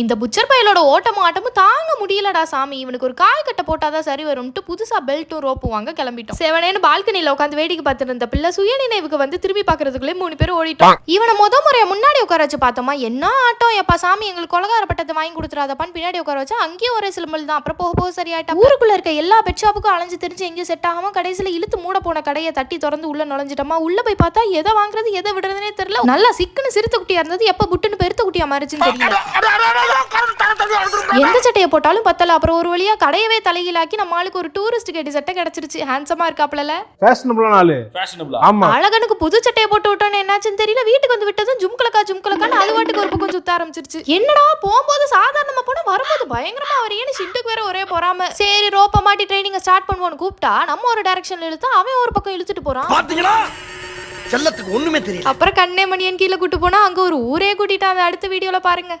இந்த புச்சர் பயலோட ஓட்டமும் ஆட்டமும் தாங்க முடியலடா சாமி. இவனுக்கு ஒரு கால் கட்டை போட்டாதான் சரி வரும்ட்டு புதுசா பெல்ட்டும் ரோப்பும் வாங்க கிளம்பிட்டோம். செவனேன்னு பால்கனில உட்காந்து வேடிக்கை பார்த்துட்டு இருந்த பிள்ளை சுயநினைவுக்கு வந்து திரும்பி பார்க்கறதுக்குள்ளே மூணு பேர் ஓடிட்டோம். இவனை முத முறையை முன்னாடி உட்கார வச்சு பார்த்தோமா? என்ன ஆட்டம்? எப்பா சாமி எங்களுக்கு கொலகாரப்பட்டதை வாங்கி கொடுத்துறாதப்பான்னு பின்னாடி உட்கார வச்சா அங்கேயும் ஒரே சிலம்பல் தான். அப்புறம் போக போக சரியாயிட்டா. ஊருக்குள்ள இருக்க எல்லா பெட் ஷாப்புக்கும் அலைஞ்சு தெரிஞ்சு எங்கேயும் செட் ஆகாம கடைசியில இழுத்து மூட போன கடையை தட்டி திறந்து உள்ள நுழைஞ்சிட்டோமா? உள்ள போய் பார்த்தா எதை வாங்குறது எதை விடுறதுனே தெரியல. நல்லா சிக்குன்னு சிறுத்தை குட்டியா இருந்தது. எப்ப புட்டுன்னு பெருத்த குட்டியா மாறிச்சுன்னு தெரியல. எந்த சட்டையை போட்டாலும் பத்தல. அப்புறம் ஒரு வழியா கடையவே தலைகீழாக்கி நம்ம ஆளுக்கு ஒரு டூரிஸ்ட் கேட்டி சட்டை கிடைச்சிருச்சு. ஹேண்ட்ஸமா இருக்காப்ல ஃபேஷனபிளான ஆளு. ஃபேஷனபிளா ஆமா. அழகனுக்கு புது சட்டையை போட்டு விட்டோன்னு என்னாச்சுன்னு தெரியல. வீட்டுக்கு வந்து விட்டதும் ஜும்கலக்கா ஜும்கலக்கான்னு அது வாட்டுக்கு ஒரு பக்கம் சுத்த ஆரம்பிச்சிருச்சு. என்னடா போகும்போது சாதாரணமா போனா வரும்போது பயங்கரமா வரையன்னு ஷிட்டுக்கு வேற ஒரே பொறாம. சரி ரோப்ப மாட்டி ட்ரைனிங்க ஸ்டார்ட் பண்ணுவோன்னு கூப்பிட்டா நம்ம ஒரு டைரக்ஷன்ல இழுத்தா அவன் ஒரு பக்கம் இழுத்துட்டு போறான். பாத்தீங்களா? செல்லத்துக்கு ஒண்ணுமே தெரியல. அப்புறம் கண்ணே மணியன் கீழே கூட்டு போனா அங்க ஒரு ஊரே கூட்டிட்டு அந்த அடுத்த வீடியோல பாருங்க.